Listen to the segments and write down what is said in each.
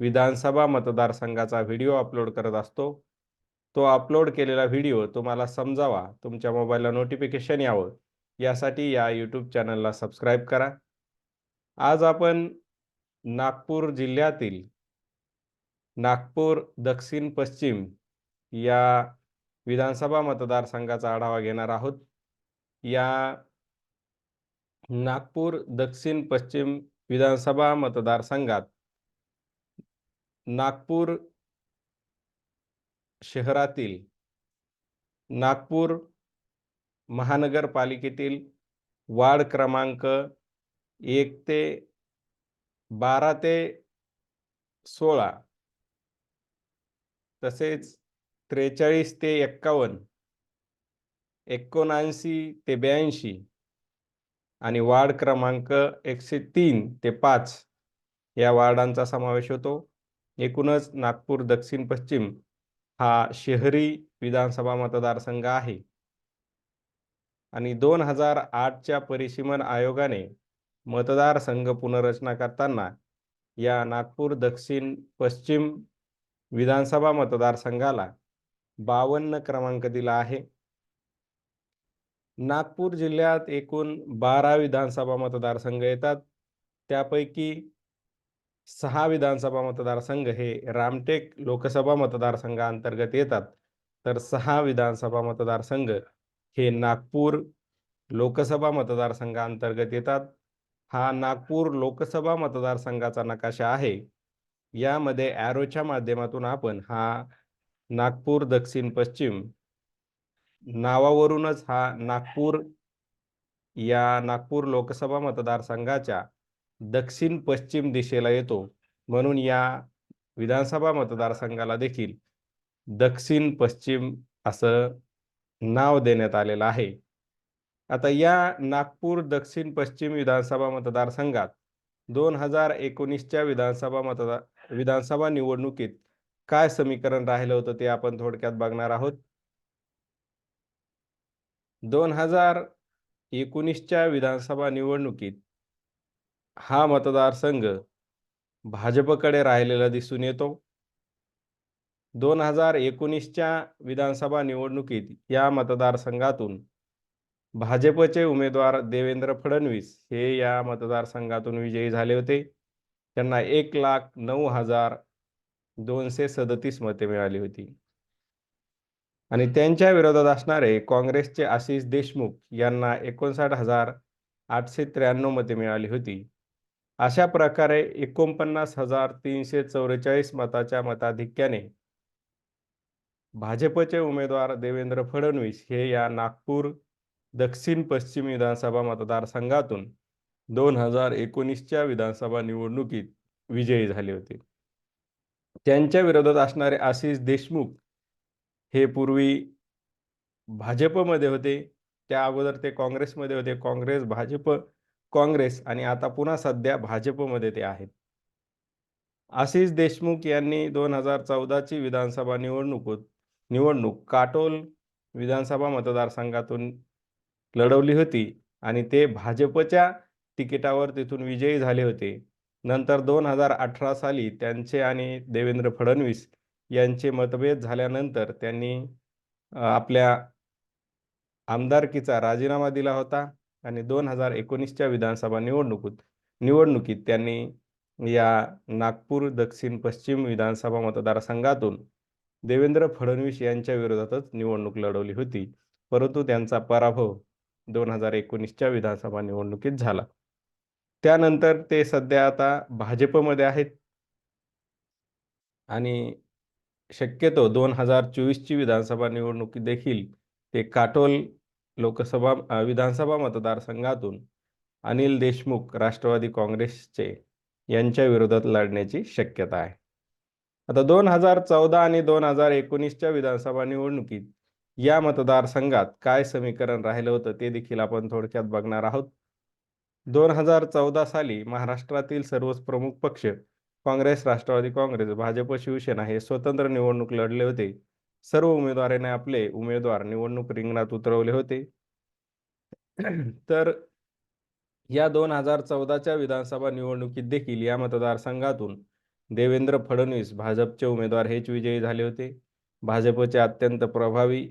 विधानसभा मतदारसंघाचा video upload करत असतो. तो अपलोड केलेला व्हिडिओ तुम्हाला समजावा. तुमच्या मोबाईलला नोटिफिकेशन यावं. यासाठी या यूट्यूब चॅनलला सबस्क्राईब करा. आज आपण नागपूर जिल्ह्यातील नागपूर दक्षिण पश्चिम या विधानसभा मतदारसंघाचा आढावा घेणार आहोत. या नागपूर दक्षिण पश्चिम विधानसभा मतदारसंघात नागपूर शहरातील नागपूर महानगरपालिकेतील वार्ड क्रमांक एक ते बारा ते सोळा तसेच त्रेचाळीस ते एक्कावन्न एकोणऐंशी ते ब्याऐंशी आणि वार्ड क्रमांक एकशे तीन ते पाच या वार्डांचा समावेश होतो. एकूणच नागपूर दक्षिण पश्चिम हा शहरी विधानसभा मतदारसंघ आहे. आणि दोन हजार आठच्या परिसीमन आयोगाने मतदारसंघ पुनर्रचना करताना या नागपूर दक्षिण पश्चिम विधानसभा मतदारसंघाला बावन्न क्रमांक दिला आहे. नागपूर जिल्ह्यात एकूण बारा विधानसभा मतदारसंघ येतात. त्यापैकी सहा विधानसभा मतदारसंघ हे रामटेक लोकसभा मतदारसंघाअंतर्गत येतात. तर सहा विधानसभा मतदारसंघ हे नागपूर लोकसभा मतदारसंघाअंतर्गत येतात. हा नागपूर लोकसभा मतदारसंघाचा नकाशा आहे. यामध्ये ॲरोच्या माध्यमातून आपण हा नागपूर दक्षिण पश्चिम नावावरूनच हा नागपूर या नागपूर लोकसभा मतदारसंघाच्या दक्षिण पश्चिम दिशेला येतो. म्हणून या विधानसभा मतदारसंघाला देखील दक्षिण पश्चिम असं नाव देण्यात आलेलं आहे. आता या नागपूर दक्षिण पश्चिम विधानसभा मतदारसंघात दोन हजार एकोणीसच्या विधानसभा मतदार विधानसभा निवडणुकीत काय समीकरण राहिलं होतं ते आपण थोडक्यात बघणार आहोत. दोन हजार एकोणीसच्या विधानसभा निवडणुकीत हा मतदारसंघ भाजपकडे राहिलेला दिसून येतो. दोन हजार एकोणीसच्या विधानसभा निवडणुकीत या मतदारसंघातून भाजपचे उमेदवार देवेंद्र फडणवीस हे या मतदारसंघातून विजयी झाले होते. त्यांना एक लाख नऊ हजार दोनशे सदतीस मते मिळाली होती. आणि त्यांच्या विरोधात असणारे काँग्रेसचे आशिष देशमुख यांना एकोणसाठ हजार आठशे त्र्याण्णव मते मिळाली होती. अशा प्रकारे एकोणपन्नास हजार तीनशे चौवेचाळीस मताच्या मताधिक्याने भाजपचे उमेदवार देवेंद्र फडणवीस हे या नागपूर दक्षिण पश्चिम विधानसभा मतदारसंघातून दोन हजार एकोणीसच्या विधानसभा निवडणुकीत विजयी झाले होते. त्यांच्या विरोधात असणारे आशिष देशमुख हे पूर्वी भाजपमध्ये होते. त्या अगोदर ते काँग्रेसमध्ये होते. काँग्रेस भाजप काँग्रेस आणि आता पुन्हा सध्या भाजपमध्ये ते आहेत. आशिष देशमुख यांनी दोन हजार चौदाची विधानसभा निवडणूक निवडणूक काटोल विधानसभा मतदारसंघातून लढवली होती आणि ते भाजपच्या तिकिटावर तिथून विजयी झाले होते. नंतर दोन हजार अठरा साली त्यांचे आणि देवेंद्र फडणवीस यांचे मतभेद झाल्यानंतर त्यांनी आपल्या आमदारकीचा राजीनामा दिला होता. आणि दोन हजार एकोणीसच्या विधानसभा निवडणुकीत निवडणुकीत त्यांनी या नागपूर दक्षिण पश्चिम विधानसभा मतदारसंघातून देवेंद्र फडणवीस यांच्या विरोधातच निवडणूक लढवली होती. परंतु त्यांचा पराभव दोन हजार एकोणीसच्या विधानसभा निवडणुकीत झाला. त्यानंतर ते सध्या आता भाजपमध्ये आहेत. आणि शक्यतो दोन हजार चोवीसची विधानसभा निवडणुकी देखील ते काटोल लोकसभा विधानसभा मतदारसंघातून अनिल देशमुख राष्ट्रवादी काँग्रेसचे यांच्या विरोधात लढण्याची शक्यता आहे. आता दोन हजार चौदा आणि दोन हजार एकोणीसच्या विधानसभा निवडणुकीत या मतदारसंघात काय समीकरण राहिलं होतं ते देखील आपण थोडक्यात बघणार आहोत. दोन हजार चौदा साली महाराष्ट्रातील सर्वच प्रमुख पक्ष काँग्रेस राष्ट्रवादी काँग्रेस भाजप शिवसेना हे स्वतंत्र निवडणूक लढले होते. सर्व उमेदवारांनी आपले उमेदवार निवडणूक रिंगणात उतरवले होते. तर या दोन हजार चौदाच्या विधानसभा निवडणुकीत देखील या मतदारसंघातून देवेंद्र फडणवीस भाजपचे उमेदवार हेच विजयी झाले होते. भाजपचे अत्यंत प्रभावी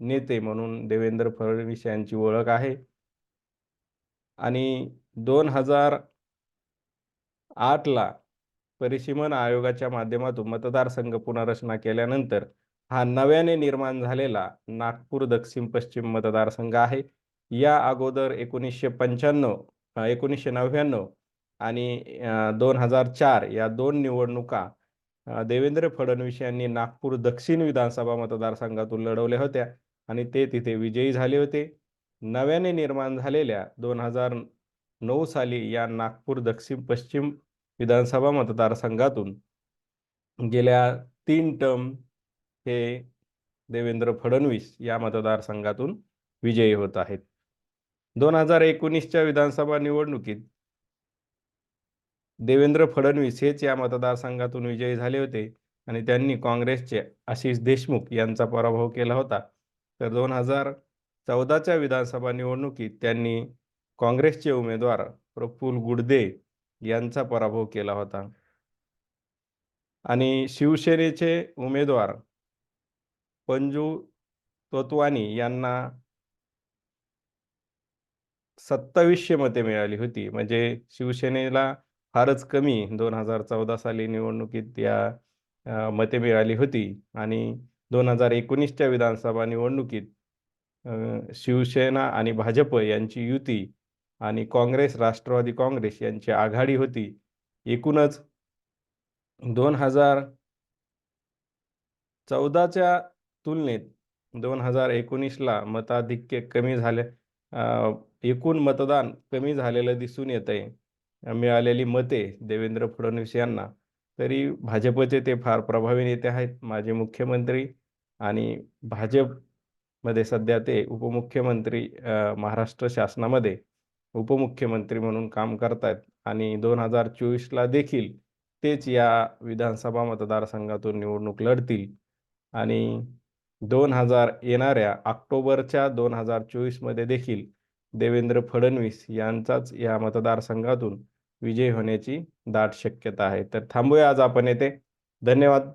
नेते म्हणून देवेंद्र फडणवीस यांची ओळख आहे. आणि दोन हजार आठला परिसीमन आयोगाच्या माध्यमातून मतदारसंघ पुनर्रचना केल्यानंतर हा नव्याने निर्माण झालेला नागपूर दक्षिण पश्चिम मतदारसंघ आहे. या अगोदर एकोणीसशे पंच्याण्णव एकोणीसशे नव्याण्णव आणि दोन हजार चार या दोन निवडणुका देवेंद्र फडणवीस यांनी नागपूर दक्षिण विधानसभा मतदारसंघातून लढवल्या होत्या आणि ते तिथे विजयी झाले होते. नव्याने निर्माण झालेल्या दोन हजार नऊ साली या नागपूर दक्षिण पश्चिम विधानसभा मतदारसंघातून गेल्या तीन टर्म हे देवेंद्र फडणवीस या मतदारसंघातून विजयी होत आहेत. दोन हजार एकोणीसच्या विधानसभा निवडणुकीत देवेंद्र फडणवीस हेच या मतदारसंघातून विजयी झाले होते आणि त्यांनी काँग्रेसचे आशिष देशमुख यांचा पराभव केला होता. तर दोन हजार चौदाच्या विधानसभा निवडणुकीत त्यांनी काँग्रेसचे उमेदवार प्रफुल गुडदे यांचा पराभव केला होता. आणि शिवसेनेचे उमेदवार पंजू तोतवानी यांना सत्तावीसशे मते मिळाली होती. म्हणजे शिवसेनेला फारच कमी दोन हजार चौदा साली निवडणुकीत या मते मिळाली होती. आणि दोन हजार एकोणीसच्या विधानसभा निवडणुकीत शिवसेना आणि भाजप यांची युती आणि काँग्रेस राष्ट्रवादी काँग्रेस यांची आघाडी होती. एकूणच दोन हजार चौदाच्या तुलनेत दोन हजार एकोणीसला मताधिक्य कमी झाले एकूण मतदान कमी झालेलं दिसून येत आहे मिळालेली मते देवेंद्र फडणवीस यांना. तरी भाजपचे ते फार प्रभावी नेते आहेत. माजी मुख्यमंत्री आणि भाजपमध्ये सध्या ते उपमुख्यमंत्री महाराष्ट्र शासनामध्ये उपमुख्यमंत्री म्हणून काम करत आहेत आणि दोन हजार चोवीसला देखील तेच या विधानसभा मतदारसंघातून निवडणूक लढतील. आणि दोन हजार येणाऱ्या ऑक्टोबरच्या दोन हजार चोवीसमध्ये देखील देवेंद्र फडणवीस यांचाच या मतदारसंघातून विजय होण्याची दाट शक्यता आहे. तर थांबूया आज आपण येथे. धन्यवाद.